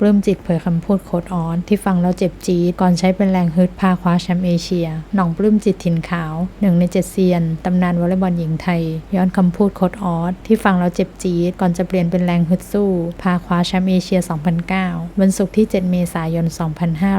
ปลื้มจิตเผยคำพูดโค้ดออนที่ฟังแล้วเจ็บจี๊ดก่อนใช้เป็นแรงฮึดพาคว้าแชมป์เอเชีย หน่องปลื้มจิตถิ่นขาวหนึ่งในเจ็ดเซียน ตำนานวอลเลย์บอลหญิงไทย ย้อนคำพูดโค้ดออสที่ฟังแล้วเจ็บจี๊ดก่อนจะเปลี่ยนเป็นแรงฮึดสู้ พาคว้าแชมป์เอเชีย 2009 วันศุกร์ที่ 7 เมษายน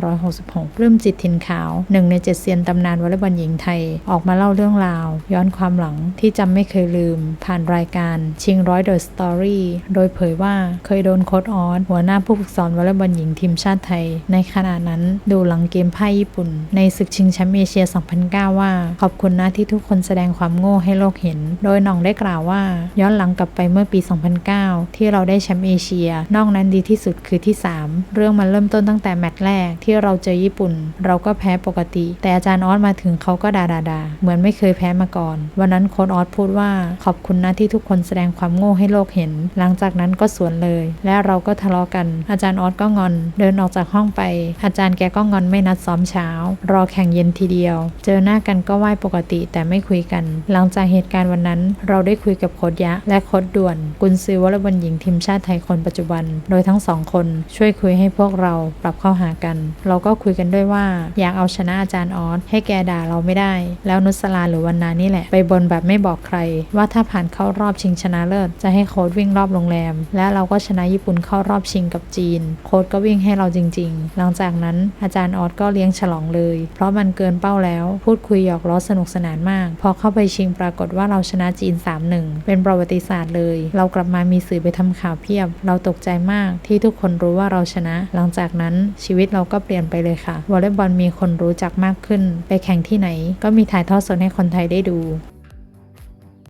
2566 ปลื้มจิตถิ่นขาวหนึ่งในเจ็ดเซียนตำนานวอลเลย์บอลหญิงไทย ออกมาเล่าเรื่องราว ย้อนความหลังที่จำไม่เคยลืม ผ่านรายการชิงร้อยเดอะสตอรี่โดยเผยว่าเคยโดนโค้ดออสหัวหน้าผู้ฝึกสอนวอลเลย์บอลหญิงทีมชาติไทย ในขณะนั้นดูหลังเกมพ่ายญี่ปุ่น ในศึกชิงแชมป์เอเชีย 2009 ว่า ขอบคุณนะที่ทุกคนแสดงความโง่ให้โลกเห็น โดยน่องได้กล่าวว่า ย้อนหลังกลับไปเมื่อปี 2009 ที่เราได้แชมป์เอเชีย นอกนั้นดีที่สุดคือที่ 3 เรื่องมันเริ่มต้นตั้งแต่แมตช์แรกที่เราเจอญี่ปุ่น เราก็แพ้ปกติ แต่อาจารย์ออสมาถึงเขาก็ด่าดาๆเหมือนไม่เคยแพ้มาก่อน วันนั้นโค้ดออสพูดว่าขอบคุณนะที่ทุกคนแสดงความโง่ให้โลกเห็น หลังจากนั้นก็สวนเลย และเราก็ทะเลาะกันอาจารย์ออสก็งอน เดินออกจากห้องไป อาจารย์แกก็งอนไม่นัดซ้อมเช้า รอแข่งเย็นทีเดียว เจอหน้ากันก็ไหว้ปกติแต่ไม่คุยกัน หลังจากเหตุการณ์วันนั้น เราได้คุยกับโคดยะ และโคดด่วนกุนซือวอลเลย์บอลหญิงทีมชาติไทยคนปัจจุบัน โดยทั้งสองคนช่วยคุยให้พวกเราปรับเข้าหากัน เราก็คุยกันด้วยว่าอยากเอาชนะอาจารย์ออสให้แกด่าเราไม่ได้ แล้วนุสลาหรือวันนานี่แหละ ไปบนแบบไม่บอกใคร ว่าถ้าผ่านเข้ารอบชิงชนะเลิศจะให้โค้ดวิ่งรอบโรงแรม และเราก็ชนะญี่ปุ่นเข้ารอบชิงกับจีนโค้ดก็วิ่งให้เราจริง ๆ หลังจากนั้นอาจารย์ออสก็เลี้ยงฉลองเลย เพราะมันเกินเป้าแล้ว พูดคุยหยอกล้อสนุกสนานมาก พอเข้าไปชิงปรากฏว่าเราชนะจีน 3-1 เป็นประวัติศาสตร์เลย เรากลับมามีสื่อไปทำข่าวเพียบ เราตกใจมากที่ทุกคนรู้ว่าเราชนะ หลังจากนั้นชีวิตเราก็เปลี่ยนไปเลยค่ะวอลเลย์บอลมีคนรู้จักมากขึ้น ไปแข่งที่ไหน ก็มีถ่ายทอดสดให้คนไทยได้ดู